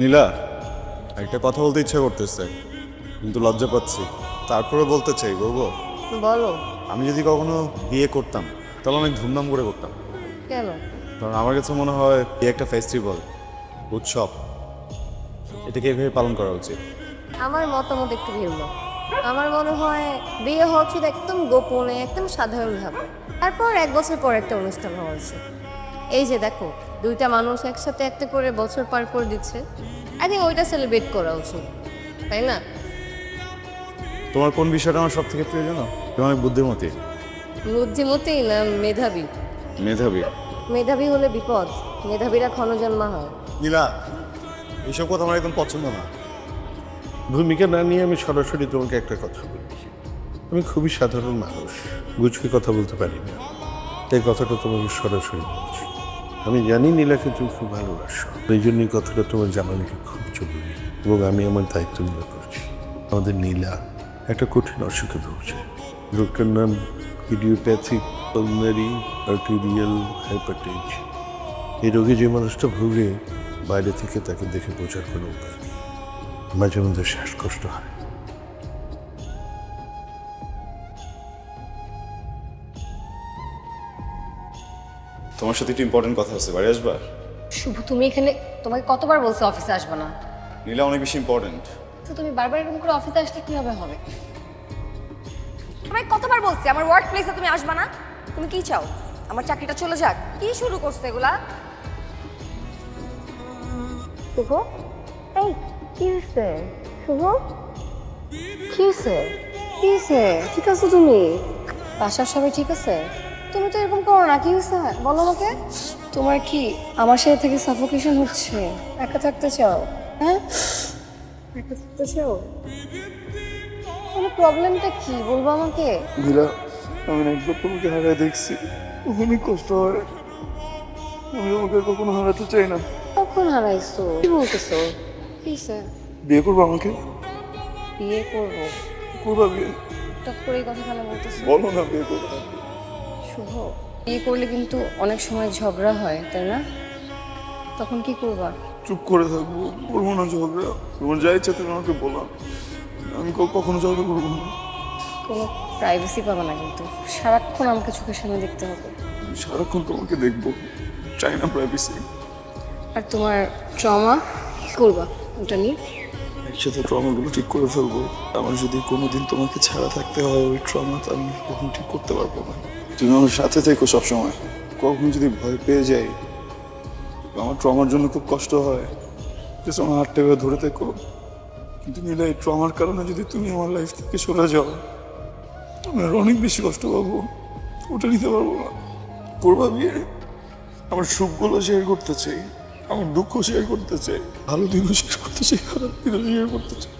নীলা একটা কথা বলতে ইচ্ছা করতেছে কিন্তু লজ্জা পাচ্ছি। তারপরে বলতে চাই বলব? বলো। আমি যদি কখনো বিয়ে করতাম তাহলে অনেক ধুমধাম করে করতাম। কেন? কারণ আমার কাছে মনে হয় বিয়ে একটা ফেস্টিভ্যাল উৎসব। এটাকে এভাবে পালন করা উচিত। আমার মতামত একটু ভিন্ন। আমার মনে হয় বিয়ে হওয়া উচিত একদম গোপনে একদম সাধারণভাবে। তারপর এক বছর পর একটা অনুষ্ঠান হওয়া উচিত। এই যে দেখো দুইটা মানুষ একসাথে একটা করে বছর পার করে দিচ্ছে। আই থিঙ্ক ওইটা সেলিব্রেট করা উচিত তাই না? তোমার কোন বিষয়টা আমার সব থেকে প্রিয় জানো? তুমি অনেক বুদ্ধিমতী। বুদ্ধিমতী না মেধাবী? মেধাবী। মেধাবী হলে বিপদ মেধাবীরা ক্ষণজন্মা হয়। নীলা এইসব কথা আমার একদম পছন্দ না। ভূমিকা না নিয়ে আমি সরাসরি তোমাকে একটা কথা বলি। আমি খুবই সাধারণ মানুষ গুছকে কথা বলতে পারি না। তাই কথাটা তোমাকে সরাসরি বলছি। আমি জানি নীলাকে তুমি খুব ভালোবাসো। এই জন্য এই কথাটা তোমার জানানোকে খুব জরুরি এবং আমি আমার দায়িত্ব নিয়ে করছি। আমাদের নীলা একটা কঠিন অসুখে ভুগছে। রোগটার নাম ইডিওপ্যাথিক পালনারি আর্টেরিয়াল হাইপারটেনশন এই রোগে যে মানুষটা ভুগে, বাইরে থেকে তাকে দেখে বোঝার কোনো উপায় নেই। মাঝে মধ্যে শ্বাসকষ্ট হয়। তোমার সাথে একটু ইম্পর্টেন্ট কথা আছে বাড়ি আসবা? শুভ তুমি এখানে তোমাকে কতবার বলছো অফিসে আসবে না? নীলা অনেক বেশি ইম্পর্টেন্ট তো তুমি বারবার এরকম করে অফিসে আসলে কীভাবে হবে হবে? তোমায় কতবার বলছি আমার ওয়ার্ক প্লেসে তুমি আসবা না? তুমি কি চাও? আমার চাকরিটা চলে যাক। কি শুরু করছে এগুলা? শুভ? এই কি হয়েছে শুভ? কি হয়েছে কি হয়েছে ঠিক আছো তুমি? বাসার সবাই ঠিক আছে? তুমি তো এরকম করো না কি হয়েছে? বলো আমাকে। তোমার কি আমার সাথে থেকে সাফোকেশন হচ্ছে? একা থাকতে চাও? হ্যাঁ? একা থাকতে চাও? মানে প্রবলেমটা কি? বলব আমাকে। নীলা আমি একবার তোমাকে হারায় দেখছি। অনেক কষ্ট হয়। আমি তোমাকে কখনো হারাতে চাই না। কখন হারাইছো? কি বলতেছো? কি স্যার বিয়ে করব আমাকে? বিয়ে করব? করবা বিয়ে? হঠাৎ করে এই কথা বলতেছো। বলো না বিয়ে করব। শুভ। বিয়ে করলে কিন্তু অনেক সময় ঝগড়া হয় তাই না? তখন কি করবা? চুপ করে থাকব করব না ঝগড়া। তোমার যা ইচ্ছা তুমি আমাকে বলো আমি ক- কখনো ঝগড়া করব না। কোনো প্রাইভেসি পাবা না কিন্তু। সারাক্ষণ আমাকে চোখের সামনে দেখতে হবে। সারাক্ষণ তোমাকে দেখব। চাই না প্রাইভেসি আর তোমার ট্রমা কি করবা? ওটা নিয়ে? একসাথে ট্রমাগুলো ঠিক করে ফেলব। আমার যদি কোনোদিন তোমাকে ছাড়া থাকতে হয় ওই ট্রমা তো আমি কখন ঠিক করতে পারব না। তুমি আমার সাথে থেকো সবসময়। কখনো যদি ভয় পেয়ে যাই, আমার ট্রমার জন্য খুব কষ্ট হয়। যে আমার হাতটা ধরে থেকো। কিন্তু নীলা এই ট্রমার কারণে যদি তুমি আমার লাইফ থেকে সরে যাও, আমি আর অনেক বেশি কষ্ট পাবো। ওটা নিতে পারব না। করবা বিয়ে আমার সুখগুলো শেয়ার করতে চাই, আমার দুঃখ শেয়ার করতে চাই, ভালো দিনও শেয়ার করতে চাই, খারাপ দিনও শেয়ার করতে চাই।